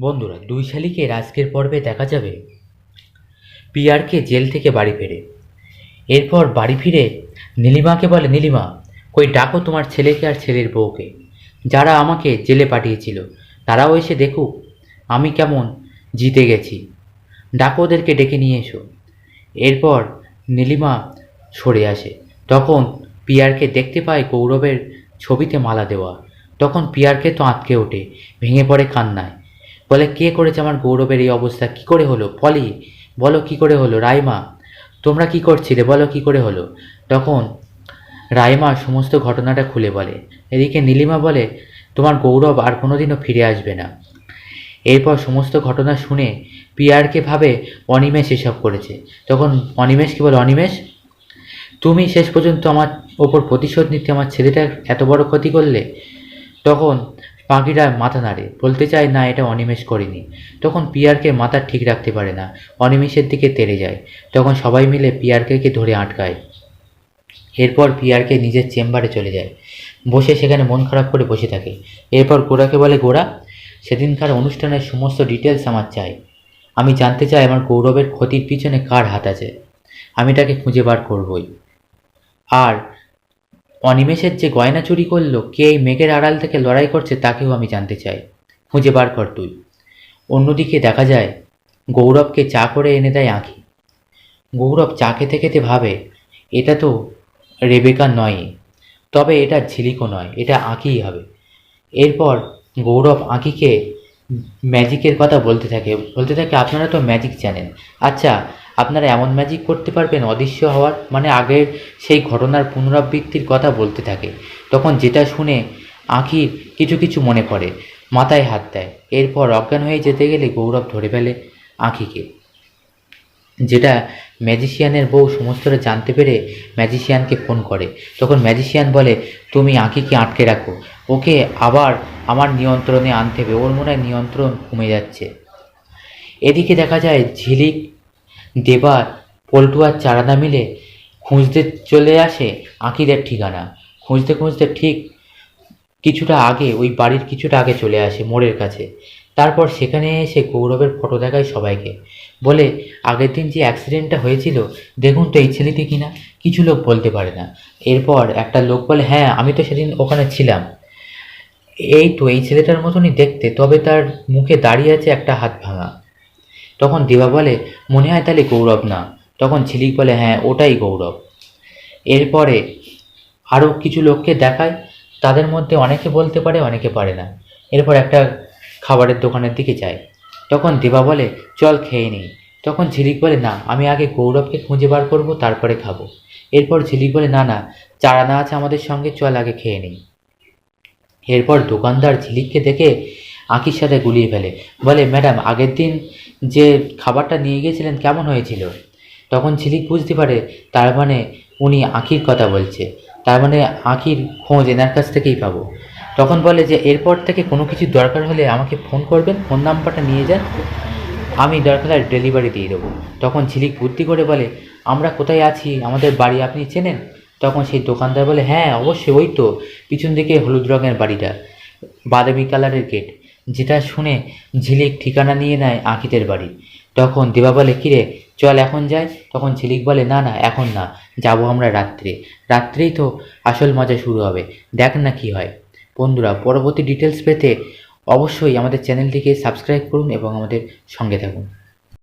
বন্ধুরা, দুই শালিকের আজকের পর্বে দেখা যাবে। পিয়ারকে জেল থেকে বাড়ি ফেরে। এরপর বাড়ি ফিরে নীলিমাকে বলে, নীলিমা, কই ডাকো তোমার ছেলেকে আর ছেলের বউকে। যারা আমাকে জেলে পাঠিয়েছিল, তারাও এসে দেখুক আমি কেমন জিতে গেছি। ডাকো ওদেরকে ডেকে নিয়ে এসো। এরপর নীলিমা সরে আসে। তখন পিয়ারকে দেখতে পায় গৌরবের ছবিতে মালা দেওয়া। তখন পিয়ারকে তো আঁতকে ওঠে, ভেঙে পড়ে কান্নায়। বলে, কে করেছে আমার গৌরবের এই অবস্থা? কি করে হলো? পলি, বলো কি করে হলো? রাইমা, তোমরা কি করছিলে? বলো কি করে হলো? তখন রাইমা সমস্ত ঘটনাটা খুলে বলে। এদিকে নীলিমা বলে, তোমার গৌরব আর কোনোদিনও ফিরে আসবে না। এরপর সমস্ত ঘটনা শুনে পিয়ারকে ভাবে অনিমেষ এসব করেছে। তখন অনিমেষকে বলে, অনিমেষ, তুমি শেষ পর্যন্ত আমার ওপর প্রতিশোধ নিতে আমার ছেলেটার এত বড় ক্ষতি করলে? তখন পাখিরা মাথা নাড়ে, বলতে চায়, না, এটা অনিমেষ করেনি। তখন পিয়ারকে মাথা ঠিক রাখতে পারে না, অনিমেষের দিকে তেড়ে যায়। তখন সবাই মিলে পিয়ারকে ধরে আটকায়। এরপর পিয়ারকে নিজের চেম্বারে চলে যায়। বসে সেখানে মন খারাপ করে বসে থাকে। এরপর গোড়াকে বলে গোড়া সেদিনকার অনুষ্ঠানের সমস্ত ডিটেলস আমার চাই। আমি জানতে চাই আমার গৌরবের ক্ষতির পিছনে কার হাত আছে। আমি তাকে খুঁজে বার করবই। আর অনিমেষের যে গয়না চুরি করল, কে এই মেঘের আড়াল থেকে লড়াই করছে তাকেও আমি জানতে চাই। খুঁজে বার কর তুই। অন্যদিকে দেখা যায়, গৌরবকে চা করে এনে দেয় আঁখি। গৌরব চা খেতে খেতে ভাবে, এটা তো রেবেকা নয়। তবে এটা ঝিলিকও নয়, এটা আঁকিই হবে। এরপর গৌরব আঁকিকে ম্যাজিকের কথা বলতে থাকে। বলতে থাকে, আপনারা তো ম্যাজিক জানেন। আচ্ছা আপনারা এমন ম্যাজিক করতে পারবেন অদৃশ্য হওয়ার? মানে আগের সেই ঘটনার পুনরাবৃত্তির কথা বলতে থাকে। তখন যেটা শুনে আঁখির কিছু কিছু মনে পড়ে, মাথায় হাত দেয়। এরপর অজ্ঞান হয়ে যেতে গেলে গৌরব ধরে ফেলে আঁখিকে। যেটা ম্যাজিশিয়ানের বউ সমস্তটা জানতে পেরে ম্যাজিশিয়ানকে ফোন করে। তখন ম্যাজিশিয়ান বলে, তুমি আঁকিকে আটকে রাখো। ওকে আবার আমার নিয়ন্ত্রণে আনতে হবে। ওর মনে হয় নিয়ন্ত্রণ কমে যাচ্ছে। এদিকে দেখা যায় ঝিলিক, দেবা, পল্টু আর চারাদা মিলে খুঁজতে চলে আসে আঁকিদের ঠিকানা। খুঁজতে খুঁজতে ঠিক কিছুটা আগে, ওই বাড়ির কিছুটা আগে চলে আসে মোড়ের কাছে। তারপর সেখানে এসে গৌরবের ফটো দেখায় সবাইকে। বলে, আগের দিন যে অ্যাক্সিডেন্টটা হয়েছিল, দেখুন তো এই ছেলেটি কিনা। কিছু লোক বলতে পারে না। এরপর একটা লোক বলে হ্যাঁ আমি তো সেদিন ওখানে ছিলাম। এই তো এই ছেলেটার মতনই দেখতে, তবে তার মুখে দাঁড়িয়ে আছে একটা হাত ভাঙা। তখন দেবা বলে, মনে হয় তাহলে গৌরব না। তখন ঝিলিক বলে হ্যাঁ ওটাই গৌরব। এরপরে আরও কিছু লোককে দেখায়। তাদের মধ্যে অনেকে বলতে পারে, অনেকে পারে না। এরপর একটা খাবারের দোকানের দিকে যায়। তখন দেবা বলে, চল খেয়ে নিই। তখন ঝিলিক বলে, না, আমি আগে গৌরবকে খুঁজে বার করব, তারপরে খাব। এরপর ঝিলিক বলে, না না চারানা আছে আমাদের সঙ্গে, চল আগে খেয়ে নিই। এরপর দোকানদার ঝিলিককে দেখে আঁকির সাথে গুলিয়ে ফেলে। বলে, ম্যাডাম, আগের দিন যে খাবারটা নিয়ে গিয়েছিলেন, কেমন হয়েছিল? তখন ঝিলিক বুঝতে পারে, তার মানে উনি আঁকির কথা বলছে। তার মানে আঁকির খোঁজ এনার কাছ থেকেই পাবো। তখন বলে যে, এরপর থেকে কোনো কিছু দরকার হলে আমাকে ফোন করবেন, ফোন নাম্বারটা নিয়ে যান, আমি দরকার হয় ডেলিভারি দিয়ে দেবো। তখন ঝিলিক বুদ্ধি করে বলে, আমরা কোথায় আছি? আমাদের বাড়ি আপনি চেনেন? তখন সেই দোকানদার বলে হ্যাঁ অবশ্যই, ওই তো, পিছন দিকে হলুদ রঙের বাড়িটা, বাদামি কালারের গেট। যেটা শুনে ঝিলিক ঠিকানা নিয়ে নেয় আঁকিতের বাড়ি। তখন দেবা বলে, কিরে, চল এখন যাই? তখন ঝিলিক বলে, না না, এখন না, যাব আমরা রাত্রে। রাত্রেই তো আসল মজা শুরু হবে, দেখ না কি হয়। বন্ধুরা পরবর্তী ডিটেলস পেতে অবশ্যই আমাদের চ্যানেলটিকে সাবস্ক্রাইব করুন এবং আমাদের সঙ্গে থাকুন।